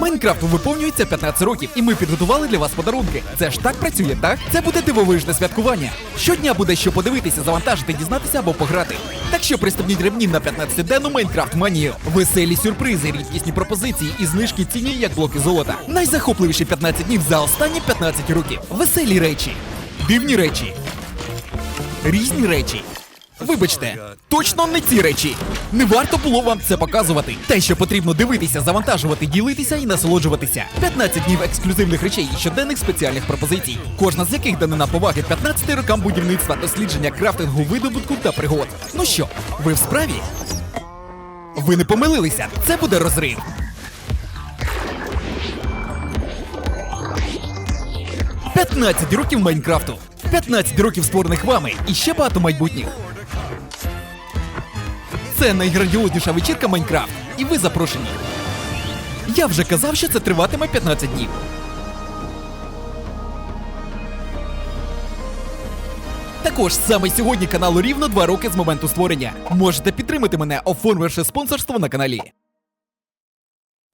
Майнкрафту виповнюється 15 років, і ми підготували для вас подарунки. Це ж так працює, так? Це буде дивовижне святкування. Щодня буде що подивитися, завантажити, дізнатися або пограти. Так що пристебніть ремні на 15-денну Майнкрафт манію. Веселі сюрпризи, рідкісні пропозиції і знижки ціні як блоки золота. Найзахопливіші 15 днів за останні 15 років. Веселі речі, дивні речі, різні речі. Вибачте, точно не ці речі. Не варто було вам це показувати. Те, що потрібно дивитися, завантажувати, ділитися і насолоджуватися. 15 днів ексклюзивних речей і щоденних спеціальних пропозицій. Кожна з яких данина поваги 15 рокам будівництва, дослідження, крафтингу, видобутку та пригод. Ну що, ви в справі? Ви не помилилися, це буде розрив. «15 років Майнкрафту. 15 років створених вами і ще багато майбутніх. Це найграндіозніша вечірка Майнкрафт, і ви запрошені. Я вже казав, що це триватиме 15 днів. Також саме сьогодні каналу рівно 2 роки з моменту створення. Можете підтримати мене, оформивши спонсорство на каналі.